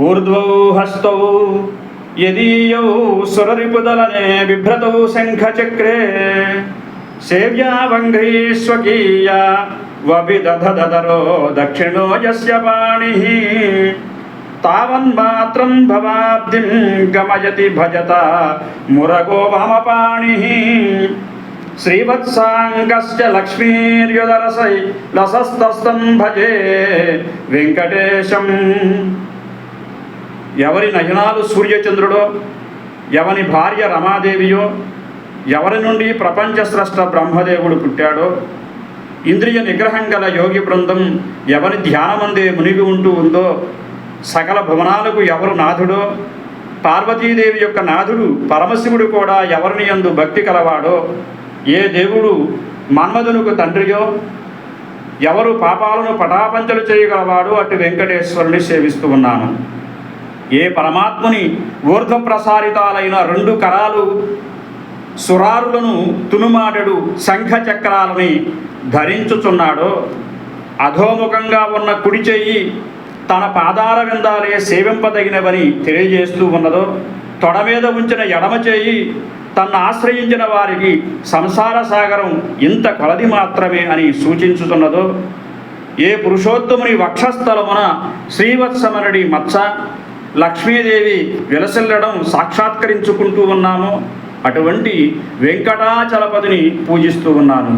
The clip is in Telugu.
ఊర్ధ్వౌ హస్తౌ యదీయౌ సురరిపుదలనే బిభ్రతౌ శంఖచక్రే సేవ్యావంఘ్రీ స్వకీయ వభిదధదరో దక్షిణో యస్య పాణి. తావన్మాత్రం భవాబ్దిం గమయతి భజత మురగో వామపాణి. శ్రీవత్సాంగశ్చ లక్ష్మీర్యుదరసై లసస్తస్తం భజే వెంకటేశం. ఎవరి నయనాలు సూర్యచంద్రుడో ఎవని భార్య రమాదేవియో ఎవరి నుండి ప్రపంచ స్రష్ట బ్రహ్మదేవుడు పుట్టాడో ఇంద్రియ నిగ్రహం గల యోగి బృందం ఎవరి ధ్యానమందే మునిగి ఉంటూ ఉందో సకల భువనాలకు ఎవరు నాథుడో పార్వతీదేవి యొక్క నాథుడు పరమశివుడు కూడా ఎవరిని యందు భక్తి కలవాడో ఏ దేవుడు మన్మధునుకు తండ్రియో ఎవరు పాపాలను పటాపంచలు చేయగలవాడో అటు వెంకటేశ్వరుని సేవిస్తూ ఉన్నాను. ఏ పరమాత్ముని ఊర్ధ్వ ప్రసారితాలైన రెండు కరాలు సురారులను తునుమాడడు శంఖ చక్రాలని ధరించుచున్నాడో అధోముఖంగా ఉన్న కుడి చెయ్యి తన పాదార విందాలే సేవింపదగినవని తెలియజేస్తూ ఉన్నదో తొడ మీద ఉంచిన ఎడమ చేయి తన్ను ఆశ్రయించిన వారికి సంసార సాగరం ఇంత కొలది మాత్రమే అని సూచించుతున్నదో ఏ పురుషోత్తముని వక్షస్థలమున శ్రీవత్సమనుడి మత్స లక్ష్మీదేవి విలసిల్లడం సాక్షాత్కరించుకుంటూ ఉన్నామో అటువంటి వెంకటాచలపతిని పూజిస్తూ ఉన్నాను.